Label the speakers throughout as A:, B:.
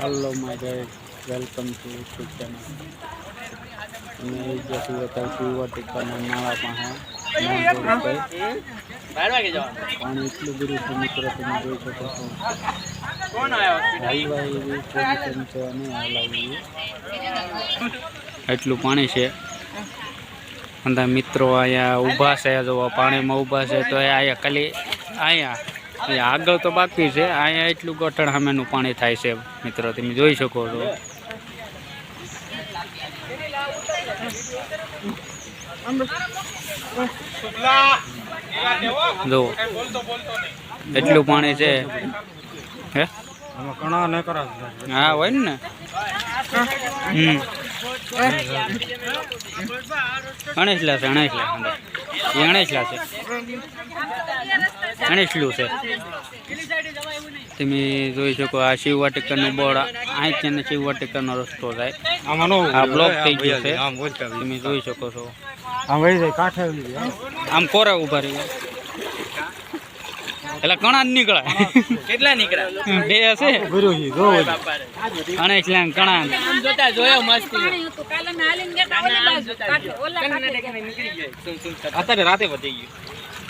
A: Hello my guide welcome to YouTube channel મેં जैसे बताई थी वो टिक्का नाला માં હે. પાણી એટલું બધું છે મિત્રો તમે જોઈ શકો છો. એટલું પાણી છે. બધા મિત્રો અહીંયા ઊભા છે જોવા પાણીમાં ઊભા છે તો અહીંયા ખાલી અહીંયા. એ આગળ તો બાકી છે. અહીંયા એટલું ગોઠણ સામેનું પાણી થાય છે મિત્રો. તમે જોઈ શકો છો. જુઓ એટલું પાણી છે. હે? હા હોય ને હમ. ગણેશ લાશે ગણેશ લાશે ગણેશ લાશે ગણેશલું છે. તમે જોઈ શકો આ શિવ વાટિકાનું બોર્ડ અહીંથી અને શિવ વાટિકાનો રસ્તો થાય. આ બ્લોક થઈ ગયો છે. તમે જોઈ શકો છો.
B: આમ
A: કોરા ઊભા રહી એટલે ઘણા જ નીકળાય.
C: કેટલા નીકળ્યા?
A: બે હશે?
B: ગુરુજી જો
A: અને ઘણા
C: મસ્તી. અત્યારે રાતે વધી ગયું.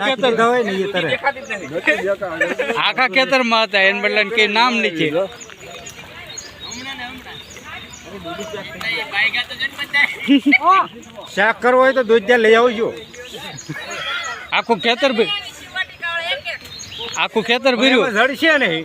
A: ખેતર આખા ખેતરમાં હતા એન બદલન કે નામ નીચે
B: શાક કરવો હોય તો દુધ્યા લઈ આવજો
A: આખું ખેતર આખું ખેતર ભર્યું
B: જડશે નહીં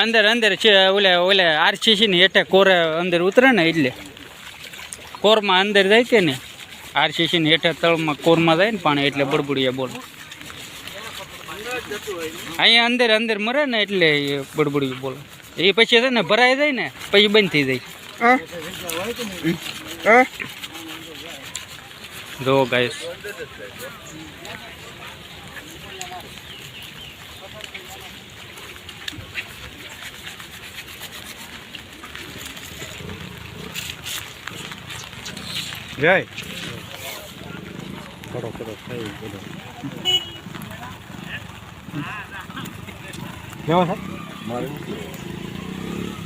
A: અંદર અંદર છે ઓલે ઓલે આરસીસી ને હેઠે કોરે અંદર ઉતરે ને એટલે. કોરમાં અંદર જાય કે ને આરસીસી ની હેઠે તળમાં કોરમાં જાય ને પાણી એટલે બળબુડિયા બોલ. અહીંયા અંદર અંદર મરે ને એટલે બળબુડિયું બોલ. એ પછી છે ને ભરાઈ જાય ને પછી બંધ થઈ જાય. જો ગાય
B: જય કરો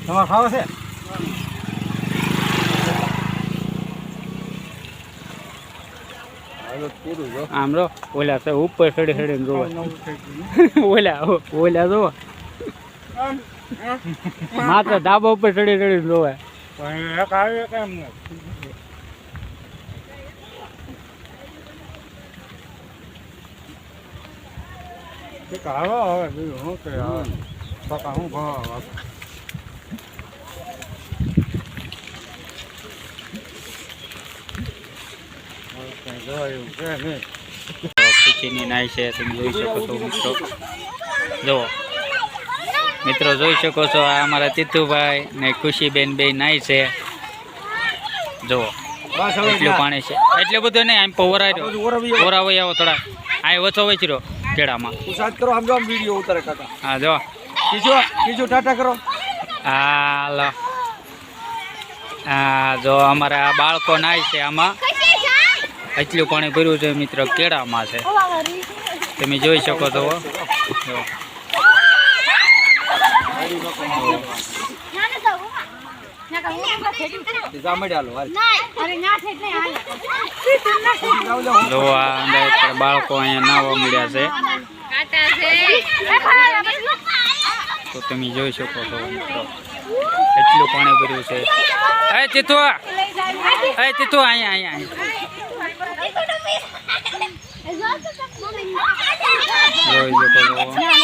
B: તમારે ખાવો છે
A: આમ રો ઓલા ઉપર સડે સડે જોવા. ઓલા ઓલા જોવા. માત્ર ધાબા ઉપર ચડી સડે જોવા.
B: કે
A: નાય છે તમે જોઈ શકો છો મિત્રો જુઓ. મિત્રો જોઈ શકો છો આ અમારા તીતુભાઈ ને ખુશીબેન બે નાય છે. જુઓ. એટલું પાણી છે. એટલું બધું નહીં આમ પવરાય પવરાવી આવો. થોડા. આ વચો વેચી રહ્યો. કેળામાં.
B: ઉસાદ કરો સમજો આમ વીડિયો ઉતારે કાકા.
A: હા જો.
B: બીજો બીજો ટાટા કરો.
A: હા લો હા જો અમારા બાળકો નાય છે આમાં. એટલું પાણી ભર્યું છે મિત્ર કેળામાં છે. તમે જોઈ શકો છો બાળકો અહીંયા નાવા મળ્યા છે. તો તમે જોઈ શકો છો એટલું પાણી ભર્યું છે એ ચીતુ એ ચીતુ અહીંયા અહીંયા જોઈ શકો છો